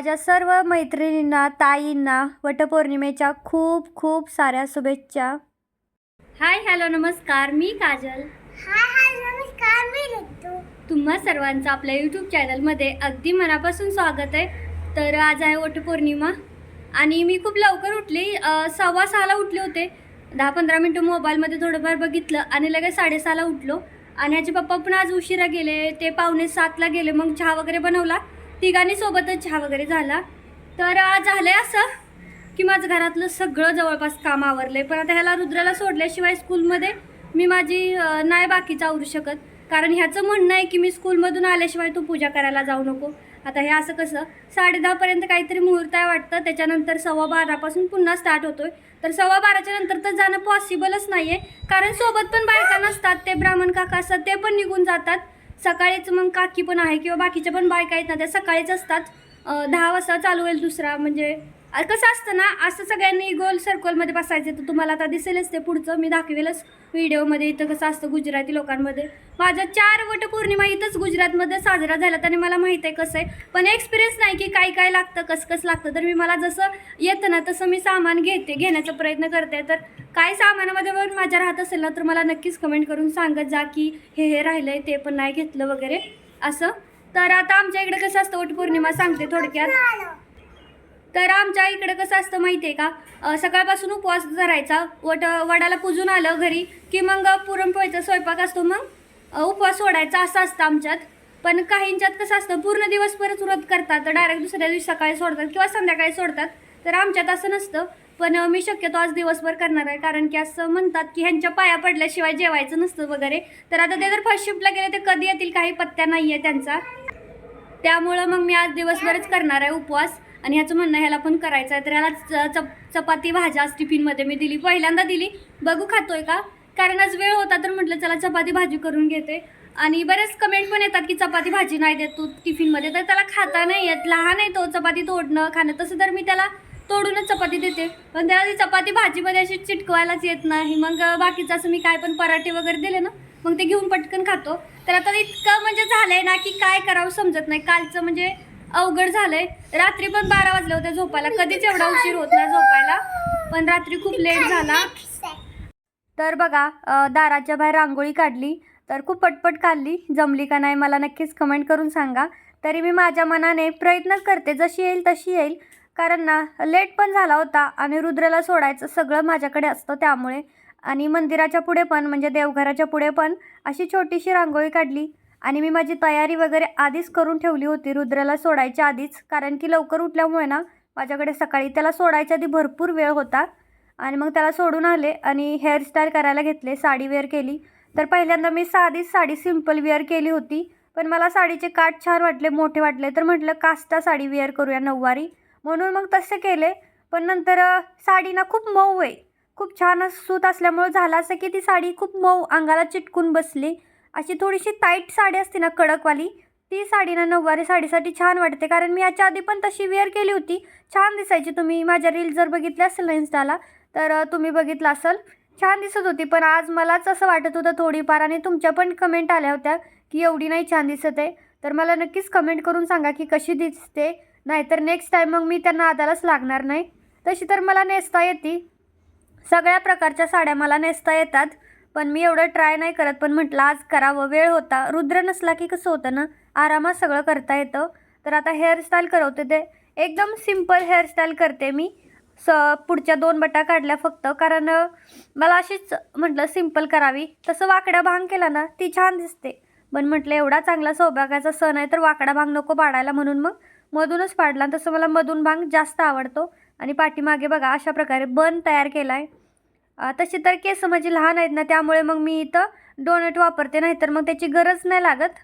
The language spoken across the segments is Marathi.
माझ्या सर्व मैत्रिणींना ताईंना वटपौर्णिमेच्या खूप खूप साऱ्या शुभेच्छा. हाय हॅलो नमस्कार. मी काजल. हाय हाय नमस्कार. मी रितू. तुम्हा सर्वांचं आपल्या यूट्यूब चॅनलमध्ये अगदी मनापासून स्वागत आहे. तर आज आहे वटपौर्णिमा आणि मी खूप लवकर उठली. सव्वा सहाला उठले होते. दहा पंधरा मिनटं मोबाईलमध्ये थोडंफार बघितलं आणि लगेच साडेसहाला उठलो. आणि ह्याचे पप्पा पण आज उशिरा गेले. ते पावणे सातला गेले. मग चहा वगैरे बनवला. तिघांनी सोबतच चहा वगैरे झाला. तर झालं आहे असं की माझं घरातलं सगळं जवळपास काम आवरलंय. पण आता ह्याला रुद्राला सोडल्याशिवाय स्कूलमध्ये मी माझी नाही बाकीचं आवरू शकत. कारण ह्याचं म्हणणं आहे की मी स्कूलमधून आल्याशिवाय तू पूजा करायला जाऊ नको. आता हे असं कसं? साडे दहापर्यंत काहीतरी मुहूर्त आहे वाटतं. त्याच्यानंतर सव्वा बारापासून पुन्हा स्टार्ट होतो आहे तर सव्वा बाराच्या नंतर तर जाणं पॉसिबलच नाही आहे कारण सोबत पण बायका नसतात. ते ब्राह्मण काका असतात ते पण निघून जातात. सकाळीच मग काकी पण आहे किंवा बाकीच्या पण बायका आहेत ना त्या सकाळीच असतात. दहा वाजता चालू होईल दुसरा म्हणजे कसं असतं ना असं सगळ्यांनी गोल सर्कलमध्ये बसायचं तर तुम्हाला आता दिसेलच ते पुढचं. मी दाखवेलच व्हिडिओमध्ये इथं कसं असतं गुजराती लोकांमध्ये. माझा चार वटपौर्णिमा इथंच गुजरातमध्ये साजरा झाला आणि मला माहीत आहे कसं आहे. पण एक्सपिरियन्स नाही की काय काय लागतं कसं कसं लागतं. तर मी मला जसं येतं ना तसं मी सामान घेते घेण्याचा प्रयत्न करते. तर काय सामानामध्ये पण माझ्या राहत असेल ना तर मला नक्कीच कमेंट करून सांगत जा की हे हे राहिलं आहे ते पण नाही घेतलं वगैरे असं. तर आता आमच्या इकडे कसं असतं वटपौर्णिमा सांगते थोडक्यात. तर आमच्या इकडे कसं असतं माहिती आहे का सकाळपासून उपवास धरायचा. वट वडाला पूजून आलं घरी की मग पुरणपोळीचा स्वयंपाक असतो. मग उपवास सोडायचा असं असतं आमच्यात. पण काहींच्यात कसं असतं पूर्ण दिवसभरच व्रत करतात. डायरेक्ट दुसऱ्या दिवशी सकाळी सोडतात किंवा संध्याकाळी सोडतात. तर आमच्यात असं नसतं. पण मी शक्यतो आज दिवसभर करणार आहे. कारण की असं म्हणतात की ह्यांच्या पाया पडल्याशिवाय जेवायचं नसतं वगैरे. तर आता ते जर फर्स्ट शिफ्टला गेले तर कधी येतील? काही पत्त्या नाही आहे त्यांचा. त्यामुळं मग मी आज दिवसभरच करणार आहे उपवास. आणि ह्याचं म्हणणं ह्याला पण करायचं आहे. तर ह्याला च- चप चपाती भाज्या टिफिनमध्ये मी दिली. पहिल्यांदा दिली. बघू खातोय का? कारण आज वेळ होता तर म्हटलं चला चपाती भाजी करून घेते. आणि बरेच कमेंट पण येतात की चपाती भाजी नाही देत तू टिफिनमध्ये तर त्याला खाता नाही येत. लहान आहे तो. चपाती तोडणं खाणं तसं तर मी त्याला तोडूनच चपाती देते. पण त्याला ती चपाती भाजीमध्ये अशी चिटकवायलाच येत नाही. मग बाकीचं असं मी काय पण पराठे वगैरे दिले ना मग ते घेऊन पटकन खातो. तर आता इतकं म्हणजे झालं आहे ना की काय करावं समजत नाही. कालचं म्हणजे अवघड झालंय. रात्री पण बारा वाजले होते झोपायला. कधीच एवढा उशीर होत नाही झोपायला. पण रात्री खूप लेट झाला. तर बघा दाराच्या बाहेर रांगोळी काढली. तर खूप पटपट काढली. जमली का नाही मला नक्कीच कमेंट करून सांगा. तरी मी माझ्या मनाने प्रयत्न करते जशी येईल तशी येईल. कारण ना लेट पण झाला होता आणि रुद्राला सोडायचं सगळं माझ्याकडे असतं त्यामुळे. आणि मंदिराच्या पुढे पण म्हणजे देवघराच्या पुढे पण अशी छोटीशी रांगोळी काढली. आणि मी माझी तयारी वगैरे आधीच करून ठेवली होती रुद्राला सोडायच्या आधीच. कारण की लवकर उठल्यामुळे ना माझ्याकडे सकाळी त्याला सोडायच्या आधी भरपूर वेळ होता. आणि मग त्याला सोडून आले आणि हेअरस्टाईल करायला घेतले साडी वेअर केली. तर पहिल्यांदा मी साधीच साडी सिंपल वेअर केली होती. पण मला साडीचे काठ छान वाटले मोठे वाटले. तर म्हटलं कास्टा साडी वेअर करूया नऊवारी. म्हणून मग तसे केले. पण नंतर साडी ना खूप मऊ आहे. खूप छान सूत असल्यामुळं झालं असं की ती साडी खूप मऊ अंगाला चिटकून बसली. अशी थोडीशी टाईट साडी असते ना कडकवाली ती साडी ना नऊवारी साडीसाठी छान वाटते. कारण मी याच्या आधी पण तशी वेअर केली होती. छान दिसायची तुम्ही. माझ्या रील जर बघितल्या असेल ना इन्स्टाला तर तुम्ही बघितलं असेल. छान दिसत होती. पण आज मलाच असं वाटत होतं थोडीफार आणि तुमच्या पण कमेंट आल्या होत्या की एवढी नाही छान दिसत आहे. तर मला नक्कीच कमेंट करून सांगा की कशी दिसते. नाहीतर नेक्स्ट टाईम मग मी त्यांना आदालाच लागणार नाही. तशी तर मला नेसता येते. सगळ्या प्रकारच्या साड्या मला नेसता येतात. पण मी एवढं ट्राय नाही करत. पण म्हटलं आज करावं. वेळ होता. रुद्र नसला की कसं होतं ना? आरामात सगळं करता येतं. तर आता हेअरस्टाईल करवते ते. एकदम सिंपल हेअरस्टाईल करते मी. स पुढच्या दोन बटा काढल्या फक्त. कारण मला अशीच म्हटलं सिंपल करावी. तसं वाकड्या भांग केला ना ती छान दिसते. पण म्हटलं एवढा चांगला सौभाग्याचा सण आहे तर वाकडा भांग नको पाडायला. म्हणून मग मधूनच पाडला. तसं मला मधून भांग जास्त आवडतो. आणि पाठीमागे बघा अशा प्रकारे बन तयार केला आहे तसे तशी तर केस माझी लहान आहेत ना त्यामुळे मग मी इथं डोनट वापरते. नाहीतर मग त्याची गरज नाही लागत.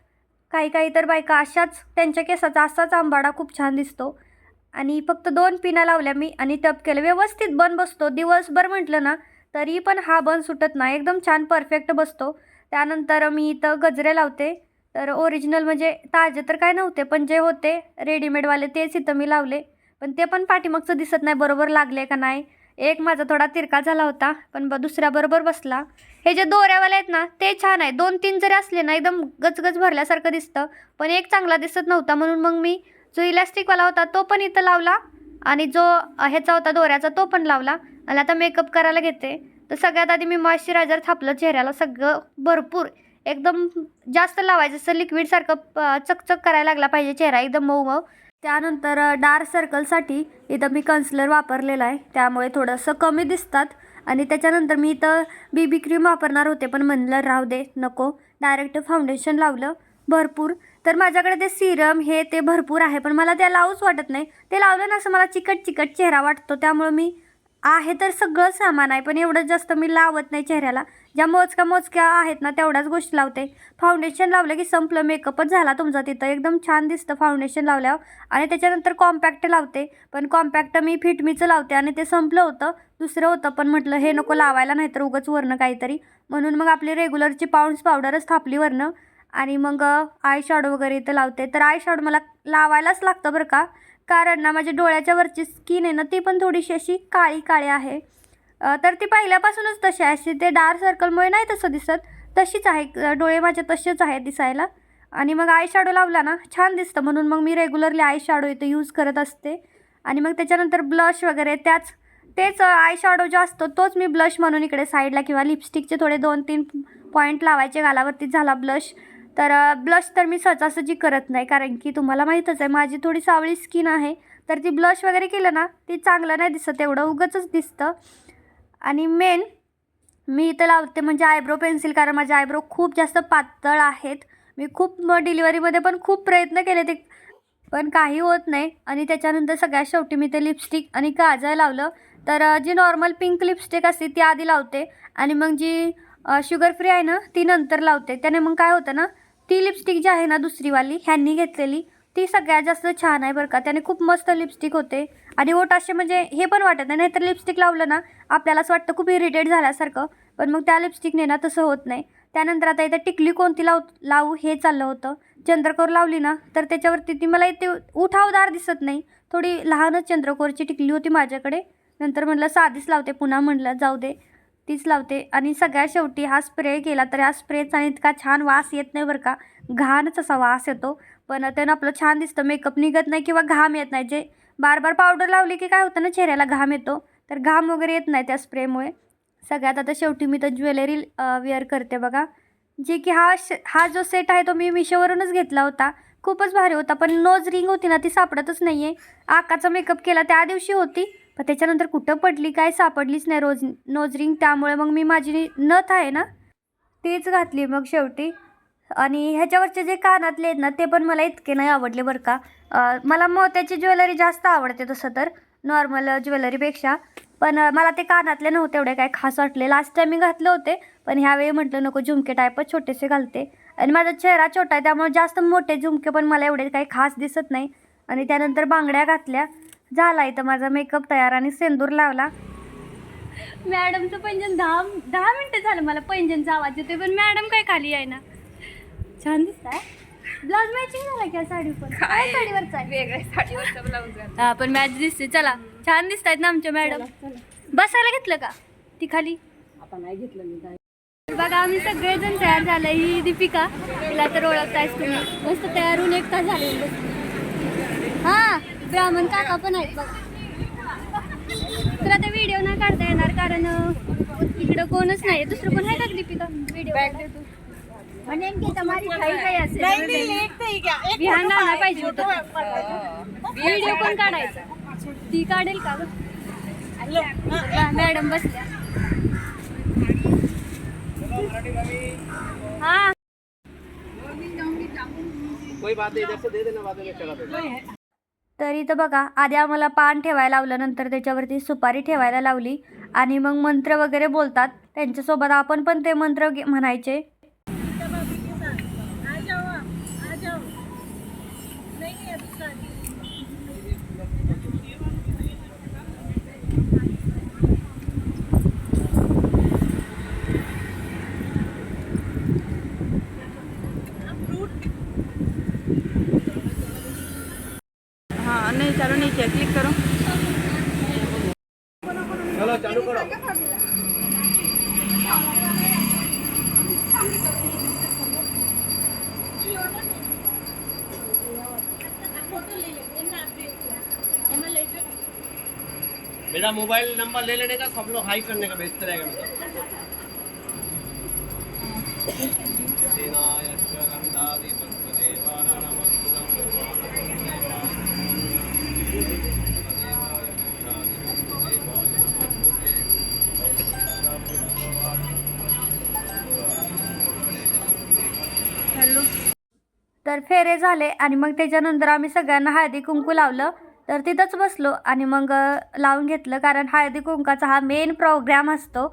काही काही तर बायका अशाच त्यांच्या केसाचा असाच आंबाडा खूप छान दिसतो. आणि फक्त दोन पिना लावल्या मी आणि टप केलं. व्यवस्थित बन बसतो. दिवसभर म्हटलं ना तरी पण हा बन सुटत नाही. एकदम छान परफेक्ट बसतो. त्यानंतर मी इथं गजरे लावते. तर ओरिजिनल म्हणजे ताजे तर काय नव्हते पण जे होते रेडीमेडवाले तेच इथं मी लावले. पण ते पण पाठीमागचं दिसत नाही बरोबर लागले का नाही. एक माझा थोडा तिरका झाला होता पण ब दुसऱ्याबरोबर बसला. हे जे दोऱ्यावाले आहेत ना ते छान आहे. दोन तीन जरी असले ना एकदम गचगच भरल्यासारखं दिसतं पण एक चांगला दिसत नव्हता. म्हणून मग मी जो इलॅस्टिकवाला होता तो पण इथं लावला आणि जो ह्याचा होता दोऱ्याचा तो पण लावला आणि आता मेकअप करायला घेते. तर सगळ्यात आधी मी मॉइश्चरायझर थापलं चेहऱ्याला सगळं भरपूर एकदम जास्त लावायचं असं लिक्विडसारखं चकचक करायला लागला पाहिजे चेहरा एकदम मऊ मऊ त्यानंतर डार्क सर्कलसाठी इथं मी कन्सलर वापरलेला आहे. त्यामुळे थोडंसं कमी दिसतात आणि त्याच्यानंतर मी इथं बी बी क्रीम वापरणार होते पण म्हणलं राहू दे नको. डायरेक्ट फाउंडेशन लावलं भरपूर. तर माझ्याकडे ते सिरम हे ते भरपूर आहे पण मला ते लावूच वाटत नाही. ते लावलं ना असं मला चिकट चिकट चेहरा वाटतो. त्यामुळं मी आहे तर सगळं सामान आहे पण एवढं जास्त मी लावत नाही चेहऱ्याला. ज्या मोजक्या मोजक्या आहेत ना तेवढ्याच गोष्टी लावते. फाउंडेशन लावलं की संपलं मेकअपच झाला तुमचा तिथं. एकदम छान दिसतं फाउंडेशन लावल्यावर. आणि त्याच्यानंतर कॉम्पॅक्ट लावते पण कॉम्पॅक्ट मी फिटमीचं लावते आणि ते संपलं होतं दुसरं होतं पण म्हटलं हे नको लावायला नाही तर उगंच वरनं काहीतरी. म्हणून मग आपली रेग्युलरची पाऊंड्स पावडरच थापली वरनं. आणि मग आय शॅडो वगैरे इथं लावते. तर आय शॅडो मला लावायलाच लागतं बरं का. कारण ना माझ्या डोळ्याच्या वरची स्किन आहे ना ती पण थोडीशी अशी काळी काळी आहे. तर ती पहिल्यापासूनच तशी आहे. अशी ते डार्क सर्कलमुळे नाही तसं दिसत. तशीच आहे. डोळे माझे तसेच आहेत दिसायला. आणि मग आय शॅडो लावला ना छान दिसतं. म्हणून मग मी रेग्युलरली आय शॅडो इथं यूज करत असते. आणि मग त्याच्यानंतर ब्लश वगैरे त्याच तेच आय शॅडो जो असतो तोच मी ब्लश म्हणून इकडे साईडला किंवा लिपस्टिकचे थोडे दोन तीन पॉईंट लावायचे गालावरती झाला ब्लश तर ब्लश तर मी सहजासहजी करत नाही कारण की तुम्हाला माहीतच आहे माझी थोडी सावळी स्किन आहे. तर ती ब्लश वगैरे केलं ना ती चांगलं नाही दिसत एवढं उगंच दिसतं. आणि मेन मी इथं लावते म्हणजे आयब्रो पेन्सिल कारण माझे आयब्रो खूप जास्त पातळ आहेत. मी खूप डिलिव्हरीमध्ये पण खूप प्रयत्न केले ते पण काही होत नाही. आणि त्याच्यानंतर सगळ्यात शेवटी मी ते लिपस्टिक आणि काजळ लावलं. तर जी नॉर्मल पिंक लिपस्टिक असते ती आधी लावते. आणि मग जी शुगर फ्री आहे ना ती नंतर लावते. त्याने मग काय होतं ना ती लिपस्टिक जी आहे ना दुसरीवाली ह्यांनी घेतलेली ती सगळ्यात जास्त छान आहे बरं का. त्याने खूप मस्त लिपस्टिक होते. आणि ओट असे म्हणजे हे पण वाटत नाही नाहीतर लिपस्टिक लावलं ना आपल्याला असं वाटतं खूप इरिटेट झाल्यासारखं. पण मग त्या लिपस्टिकने ना तसं होत नाही. त्यानंतर आता इथं टिकली कोणती लाव लावू हे चाललं होतं. चंद्रकोर लावली ना तर त्याच्यावरती ती मला इथे उठावदार दिसत नाही. थोडी लहानच चंद्रकोरची टिकली होती माझ्याकडे. नंतर म्हणलं साधीच लावते पुन्हा म्हणलं जाऊ दे. तीच लावते. आणि सगळ्या शेवटी हा स्प्रे केला तर ह्या स्प्रेचा इतका छान वास येत नाही बरं का. घाणच असा वास येतो. पण त्यानं आपलं छान दिसतं. मेकअप निघत नाही किंवा घाम येत नाही. जे बार बार पावडर लावली की काय होतं ना चेहऱ्याला घाम येतो. तर घाम वगैरे येत नाही त्या स्प्रेमुळे सगळ्यात आता शेवटी मी तर ज्वेलरी वेअर करते बघा. जे की हा श हा जो सेट आहे तो मी मिशोवरूनच घेतला होता. खूपच भारी होता. पण नोज रिंग होती ना ती सापडतच नाही आहे आकाचा मेकअप केला त्या दिवशी होती. पण त्याच्यानंतर कुठं पडली काय सापडलीच नाही रोज नोजरिंग. त्यामुळे मग मी माझी नथ आहे ना तीच घातली मग शेवटी. आणि ह्याच्यावरचे जे कानातले आहेत ना ते पण मला इतके नाही आवडले बरं का. मला मोत्याची ज्वेलरी जास्त आवडते तसं तर नॉर्मल ज्वेलरीपेक्षा. पण मला ते कानातले नव्हते एवढे काय खास वाटले. लास्ट टाइम मी घातले होते पण ह्यावेळी म्हटलं नको झुमके टाईपच छोटेसे घालते. आणि माझा चेहरा छोटा आहे त्यामुळे जास्त मोठे झुमके पण मला एवढे काही खास दिसत नाही. आणि त्यानंतर बांगड्या घातल्या. झाला इथं माझा मेकअप तयार आणि सेंदूर लावला. मॅडमचं पैंजन दहा दहा मिनटं झालं मला पैंजनचा आवाज येतोय पण मॅडम काय खाली आहे ना? छान दिसत आहे ब्लाउज मॅचिंग झाला की साडी पण? काय साडीवरचा आहे? वेगळ्या साडीवरचा ब्लाऊज घाल हा पण मॅच दिसते चला छान दिसत आहेत ना आमच्या मॅडम. बसायला घेतलं का? ती खाली? आता नाही घेतलं मी काय. बघा आम्ही सगळेजण तयार झाले. ही दीपिका तिला तर ओळखतायच तुम्ही. मस्त तयार होऊन एक तास झाले हा. ब्राह्मण काका पण आहेत बघा. तर आता व्हिडिओ नाही काढता येणार कारण इकडं कोणच नाही दुसरं कोण आहे का दीपिका? व्हिडिओ म्हणेन की तुम्हारी खाई काही असेल. पाहिजे होतं. व्हिडिओ कोण काढायचा. ती काढेल का गं? हा, मॅडम बसल्या. हा. कोई बात नहीं इधर से दे देना बाद में चला देना। तर इथं बघा आधी आम्हाला पान ठेवायला लावलं नंतर त्याच्यावरती सुपारी ठेवायला लावली आणि मग मंत्र वगैरे बोलतात. त्यांच्यासोबत आपण पण ते मंत्र घे- म्हणायचे. मेरा मोबाइल नंबर ले लेने का सब लोग हाई करने का बेहतर रहेगा मेरा। हॅलो तर फेरे झाले आणि मग त्याच्यानंतर आम्ही सगळ्यांना हळदी कुंकू लावलं. तर तिथंच बसलो आणि मग लावून घेतलं कारण हळदी कुंकाचा हा मेन प्रोग्राम असतो.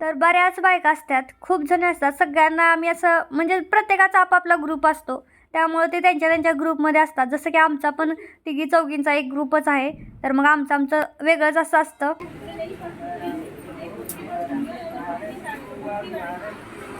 तर बऱ्याच बायका असतात खूप जण असतात. सगळ्यांना आम्ही असं म्हणजे प्रत्येकाचा आपापला ग्रुप असतो. त्यामुळे ते त्यांच्या त्यांच्या ग्रुपमध्ये असतात. जसं की आमचा पण तिघी चौघींचा एक ग्रुपच आहे. तर मग आमचं आमचं वेगळंच असं असतं.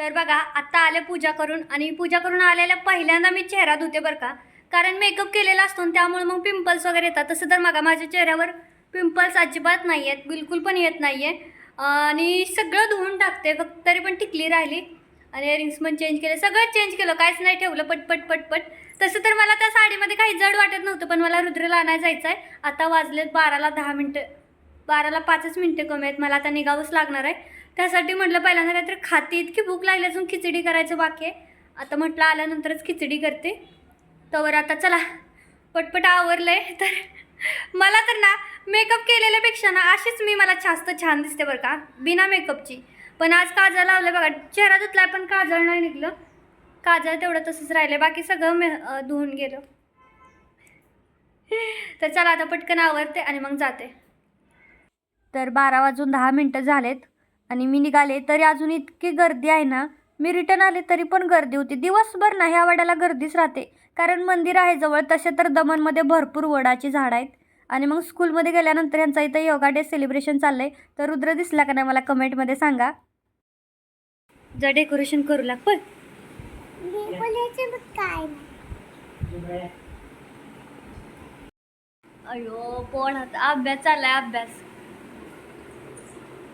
तर बघा आत्ता आले पूजा करून आणि पूजा करून आलेल्या पहिल्यांदा मी चेहरा धुते बरं का. कारण मेकअप केलेला असतो आणि त्यामुळे मग पिंपल्स वगैरे येतात. तसं तर बघा माझ्या चेहऱ्यावर पिंपल्स अजिबात नाही आहेत बिलकुल पण येत नाही आहे आणि सगळं धुवून टाकते फक्त तरी पण टिकली राहिली. आणि इयरिंग्स पण चेंज केले सगळं चेंज केलं काहीच नाही ठेवलं पटपट पटपट. तसं तर मला त्या साडीमध्ये काही जड वाटत नव्हतं पण मला रुद्रला आणायला जायचं आहे आता वाजलेत बाराला दहा मिनटं बाराला पाचच मिनटं कमी आहेत मला आता निघावंच लागणार आहे. त्यासाठी म्हटलं पहिल्यांदा काहीतरी खाते इतकी भूक लागली अजून खिचडी करायचं बाकी आहे. आता म्हटलं आल्यानंतरच खिचडी करते. तवर आता चला पटपट आवरलं आहे तर मला तर ना मेकअप केलेल्यापेक्षा ना अशीच मी मला जास्त छान दिसते बरं का बिना मेकअपची पण आज काजळ लावलं बघा चेहरा धुतलाय पण काजळ नाही निघलं. काजळ तेवढं तसंच राहिलं बाकी सगळं मे धुवून गेलं. तर चला आता पटकन आवरते आणि मग जाते. तर बारा वाजून दहा मिनटं झालेत. आणि मी निघाले तरी अजून इतकी गर्दी आहे ना मी रिटर्न आले तरी पण गर्दी होती. दिवसभर ना ह्या वडाला गर्दीच राहते. कारण मंदिर आहे जवळ तसे तर दमनमध्ये भरपूर वडाची झाडं आहेत. आणि मग स्कूलमध्ये गेल्यानंतर यांचा इथं योगा डे सेलिब्रेशन चाललं आहे तर रुद्र दिसला का नाही मला कमेंटमध्ये सांगा. जर डेकोरेशन करू लाग पण. अयो पण आता अभ्यास चाललाय अभ्यास.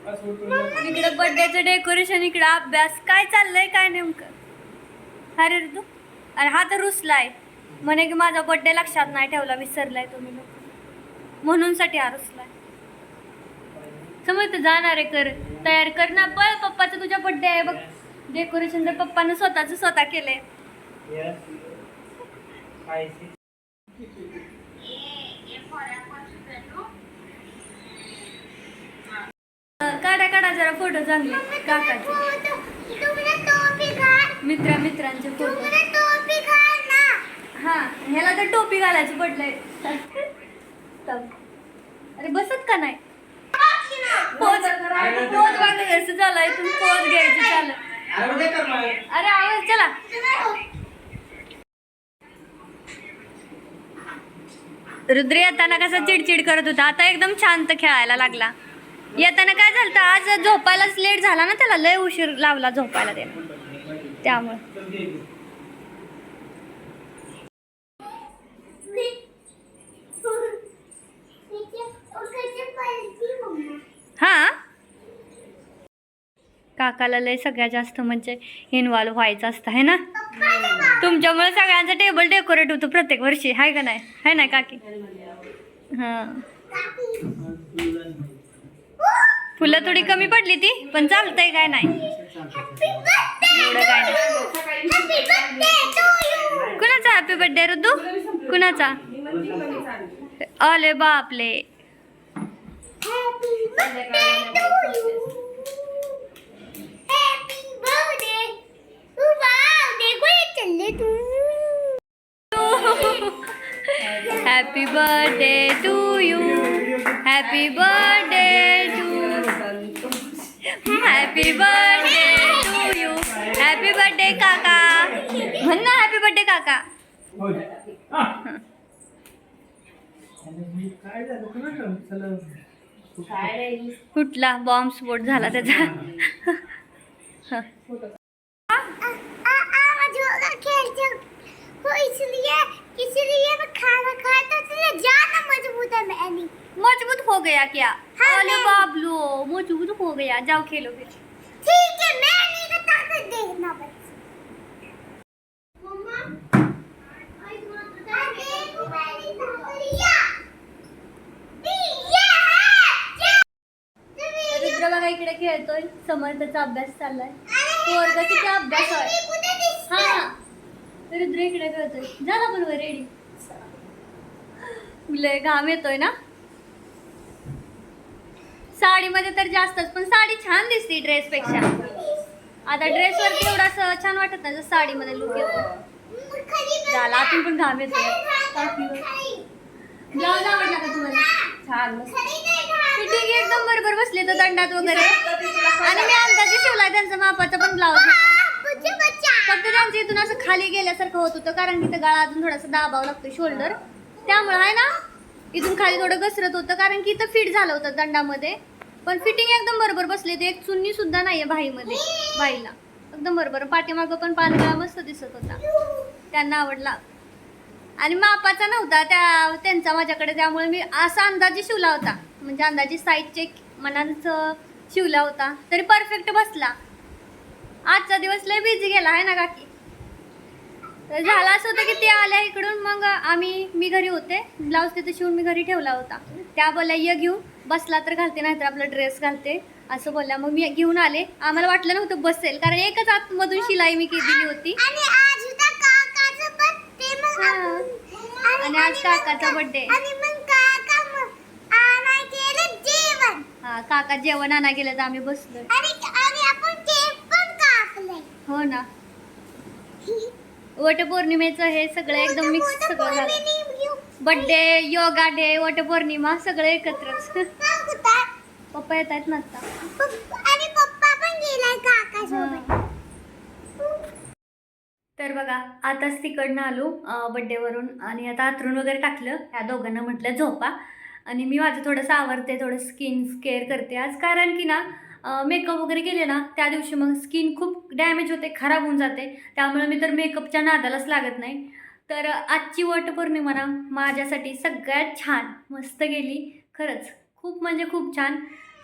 इकडे बर्थडेचं डेकोरेशन इकडे अभ्यास. काय चाललंय काय नेमकं? अरे रे तू अरे हा तर रुसलाय. म्हणे की माझा बर्थडे लक्षात नाही ठेवला विसरलाय तुम्ही लोक. म्हणून साठी हा रुसलाय. समज जाणार आहे कर तयार कर ना पळ पप्पाचा तुझ्या बर्थडे आहे बघ. डेकोरेशन तर पप्पानं स्वतःच स्वतः केलंय. काढा काढा जरा फोटो चांगले काकाचे मित्रा मित्रांचे फोटो हा ह्याला तर टोपी घालायची पडलंय. तब. अरे बसत का नाही? बघायचं झालं इथून पोज घ्यायची चालू अरे आवाज चला. रुद्र येताना कसा चिडचिड करत होता. आता एकदम शांत खेळायला लागला. येताना काय झालं आज झोपायलाच लेट झाला ना त्याला. लय उशीर लावला झोपायला त्याला त्यामुळे. हा? काकाला लय सगळ्यात जास्त म्हणजे इन्व्हॉल्व व्हायचं असतं है ना? तुमच्यामुळे सगळ्यांचं टेबल डेकोरेट होतं प्रत्येक वर्षी आहे का नाही? आहे ना काकी? हां. फुलं थोडी कमी पडली ती पण चालतंय काय नाही. एवढं काय नाही. कुणाचा हॅपी बर्थडे ऋतू कुणाचा? अले बापले. Happy birthday to you happy birthday काका फुटला बॉम्ब स्फोट झाला त्याचा. मज़बूत हो गया क्या? हाँ, अरे बाबलो मज़बूत हो गया। जाओ खेलो फिर। ठीक है मैं नहीं ताकत देखना बस मम्मा खेळतोय. समर्थाचा अभ्यास चाललाय. पोरगा किती अभ्यास आहे हा. रुद्र इकडे खेळतोय झाला पण रेडी. लय घाम येतोय ना? साडीमध्ये तर जास्तच पण साडी छान दिसते ड्रेस पेक्षा आता ड्रेस वरती एवढा छान वाटत नाही जसं साडीमध्ये लुक येतो. झाला आतून पण घाम येतोय. ब्लाऊज आवडला का तुम्हाला? छान. फिटिंग एकदम बरोबर बसले तर दंडात वगैरे. आणि मी अंदाजे शिवला त्यांचा मापाचा पण ब्लाऊज फक्त त्यांच्या इथून असं खाली गेल्यासारखं होत होतं कारण की गळा अजून थोडासा दाबावं लागतो शोल्डर त्यामुळे आहे ना इथून खाली थोडं घसरत होतं कारण की इथं फिट झालं होतं दंडामध्ये. पण फिटिंग एकदम बरोबर बसले ते एक चुन्नी सुद्धा नाहीये भाईमध्ये बाईला. एकदम बरोबर. पाठीमागं पण पानगळा मस्त दिसत होता. त्यांना आवडला. आणि मापाचा नव्हता त्या त्यांचा माझ्याकडे. त्यामुळे मी असा अंदाजे शिवला होता. म्हणजे अंदाजे साईज चेक मनाचं शिवला होता. तरी परफेक्ट बसला. आजचा दिवस लय बिझी गेला आहे ना काकी? तर झालं असं होतं की ते आल्या इकडून मग आम्ही मी घरी होते. ब्लाऊज तिथे शिवून मी घरी ठेवला होता. त्या बोलल्या ये घेऊ बसला तर घालते नाहीतर आपला ड्रेस घालते. असं बोलल्या मग मी घेऊन आले. आम्हाला वाटलं नव्हतं बसेल कारण एकच आतमधून शिलाई मी केली दिली होती. आणि आज काकाचा birthday मग हा. आपण- आणि आज काकाचा birthday. आणि मग काका मग आणाय केलं जेवण हा काका जेवण आणा गेलं तर आम्ही कापले हो ना. वटपौर्णिमेचं हे सगळं एकदम मिक्स सगळं झालं. बर्थडे योगा डे वटपौर्णिमा सगळं एकत्रच पप्पा येत आहेत ना आता. तर बघा आताच तिकडनं आलो बड्डेवरून आणि आता आथरून वगैरे टाकलं. ह्या दोघांना म्हटलं झोपा. आणि मी माझं थोडंसं आवरते थोडं स्किन केअर करते. आज कारण की ना मेकअप वगैरे केले ना त्या दिवशी मग स्किन खूप डॅमेज होते खराब होऊन जाते. त्यामुळे मी तर मेकअपच्या नादालाच लागत नाही. तर आजची वटपौर्णिमा ना माझ्यासाठी सगळ्यात छान. मस्त गेली. खरंच खूप म्हणजे खूप छान.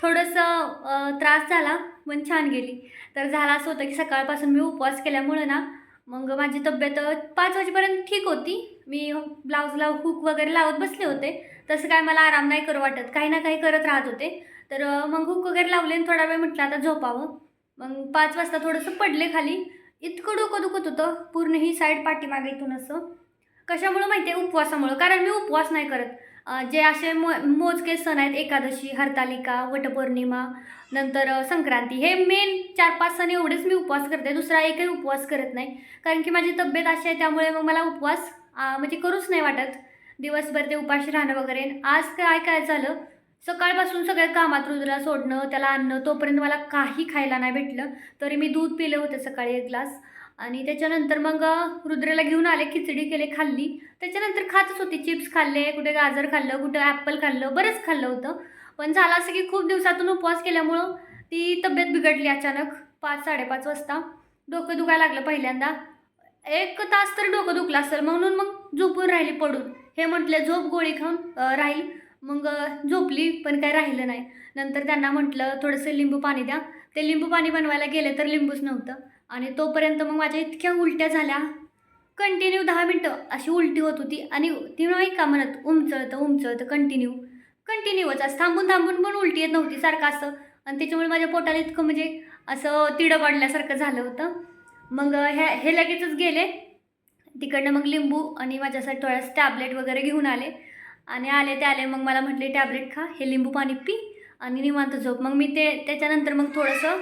थोडंसं त्रास झाला पण छान गेली. तर झालं असं होतं की सकाळपासून मी उपवास केल्यामुळं ना मग माझी तब्येत पाच वाजेपर्यंत ठीक होती. मी ब्लाऊजला हुक वगैरे लावत बसले होते. तसं काय मला आराम नाही करू वाटत. काही ना काही करत राहत होते. तर मग हुक वगैरे लावले आणि थोडा वेळ म्हटलं आता झोपावं. मग पाच वाजता थोडंसं पडले खाली. इतकं डोकं दुखत होतं. पूर्ण ही साईड पाठीमागे इथून असं. कशामुळं माहिती आहे? उपवासामुळं. कारण मी उपवास नाही करत. जे असे मो मोजके सण आहेत. एकादशी हरतालिका वटपौर्णिमा नंतर संक्रांती. हे मेन चार पाच सण एवढेच मी उपवास करते. दुसरा एकही उपवास करत नाही. कारण की माझी तब्येत अशी आहे त्यामुळे मग मला उपवास म्हणजे करूच नाही वाटत. दिवसभर ते उपाशी राहणं वगैरे. आज काय काय झालं? सकाळपासून सगळ्या कामात रुद्रा सोडणं त्याला आणणं तोपर्यंत मला काही खायला नाही भेटलं. तरी मी दूध पिलं होतं सकाळी एक ग्लास. आणि त्याच्यानंतर मग रुद्रेला घेऊन आले खिचडी केले खाल्ली. त्याच्यानंतर खातच होती. चिप्स खाल्ले कुठे गाजर खाल्लं कुठे ॲपल खाल्लं बरंच खाल्लं होतं. पण झालं असं की खूप दिवसातून उपवास केल्यामुळं ती तब्येत बिघडली अचानक. पाच साडेपाच वाजता. डोकं दुखायला लागलं पहिल्यांदा. एक तास तर डोकं दुखलं असेल. म्हणून मग झोपून राहिली पडून. हे म्हटलं झोप गोळी खाऊन राहील. मग झोपली पण काय राहिलं नाही. नंतर त्यांना म्हटलं थोडंसं लिंबू पाणी द्या. ते लिंबू पाणी बनवायला गेले तर लिंबूच नव्हतं. आणि तोपर्यंत मग माझ्या इतक्या उलट्या झाल्या. कंटिन्यू दहा मिनटं अशी उलटी होत होती. आणि ती नाही का म्हणत उमचळतं उमचळतं कंटिन्यू. कंटिन्यूच असं थांबून थांबून पण उलटी येत नव्हती सारखं असं. आणि त्याच्यामुळे माझ्या पोटाला इतकं म्हणजे असं तिडं पडल्यासारखं झालं होतं. मग ह्या हे लगेचच गेले. तिकडनं मग लिंबू आणि माझ्यासाठी थोड्यास टॅबलेट वगैरे घेऊन आले. आणि आले ते आले मग मला म्हटले टॅबलेट खा हे लिंबू पाणी पी आणि निवांत झोप. मग मी ते त्याच्यानंतर मग थोडंसं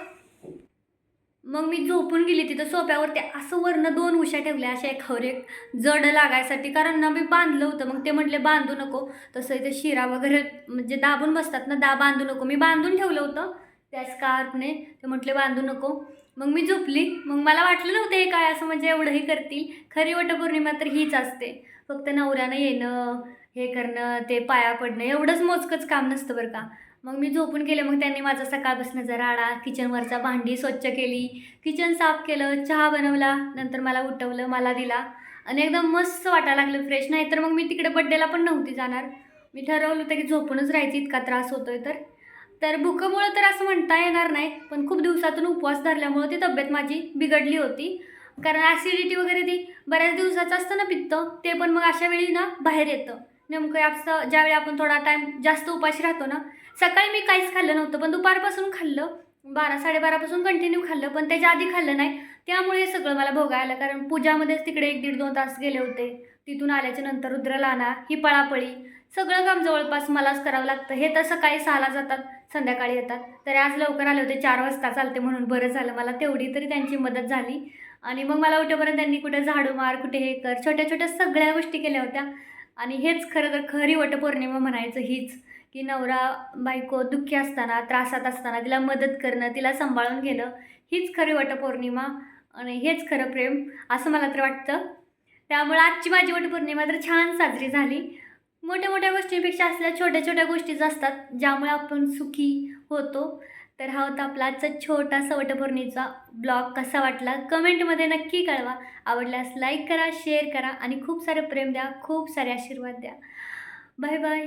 मग मी झोपून गेली तिथं सोप्यावरती. असं वरनं दोन उशा ठेवल्या अशा एकावर एक जड लागायसाठी. कारण ना मी बांधलं होतं. मग ते म्हटले बांधू नको. तसं इथे शिरा वगैरे म्हणजे दाबून बसतात ना दा बांधू नको. मी बांधून ठेवलं होतं त्या स्कार्फने ते म्हटले बांधू नको. मग मी झोपली. मग मला वाटलं नव्हतं हे काय असं म्हणजे एवढंही करतील. खरी वटपौर्णिमा तर हीच असते. फक्त नवऱ्यानं येणं हे करणं ते पाया पडणं एवढंच मोजकंच काम नसतं बरं का. मग मी झोपून गेले. मग त्यांनी माझा सकाळपासून जरा आडा किचनवरचा भांडी स्वच्छ केली. किचन साफ केलं चहा बनवला नंतर मला उठवलं मला दिला. आणि एकदम मस्त वाटायला लागलं फ्रेश नाही तर मग मी तिकडे बड्डेला पण नव्हती जाणार. मी ठरवलं होतं की झोपूनच राहायची इतका त्रास होतोय तर. तर भुकमुळं तर असं म्हणता येणार नाही पण खूप दिवसातून उपवास धरल्यामुळं ती तब्येत माझी बिघडली होती. कारण ॲसिडिटी वगैरे ती बऱ्याच दिवसाचं असतं ना पित्त ते पण मग अशा वेळी ना बाहेर येतं. नेमकं असं ज्यावेळी आपण थोडा टाईम जास्त उपाशी राहतो ना सकाळी मी काहीच खाल्लं नव्हतं पण दुपारपासून खाल्लं. बारा साडेबारापासून कंटिन्यू खाल्लं पण त्याच्या आधी खाल्लं नाही. त्यामुळे हे सगळं मला भोगायला आलं कारण पूजामध्येच तिकडे एक दीड दोन तास गेले होते. तिथून आल्याच्यानंतर रुद्रलाना ही पळापळी सगळं काम जवळपास मलाच करावं लागतं. हे तर सकाळी सहाला जातात संध्याकाळी येतात. तर आज लवकर आले होते चार वाजता चालते म्हणून बरं झालं. मला तेवढी तरी त्यांची मदत झाली. आणि मग मला उठेपर्यंत त्यांनी कुठे झाडू मार कुठे हे कर छोट्या छोट्या सगळ्या गोष्टी केल्या होत्या. आणि हेच खरं तर खरी वटपौर्णिमा म्हणायचं हीच की नवरा बायको दुःखी असताना त्रासात असताना तिला मदत करणं तिला सांभाळून घेणं हीच खरी वटपौर्णिमा आणि हेच खरं प्रेम असं मला तर वाटतं. त्यामुळे आजची माझी वटपौर्णिमा तर छान साजरी झाली. मोठ्या मोठ्या गोष्टींपेक्षा असल्या छोट्या छोट्या गोष्टीच असतात ज्यामुळे आपण सुखी होतो. तर हा होता आपला आजचा छोटासा वटपौर्णिमेचा ब्लॉग. कसा वाटला? कमेंटमध्ये नक्की कळवा. आवडल्यास लाईक करा शेअर करा आणि खूप सारे प्रेम द्या खूप सारे आशीर्वाद द्या. Bye bye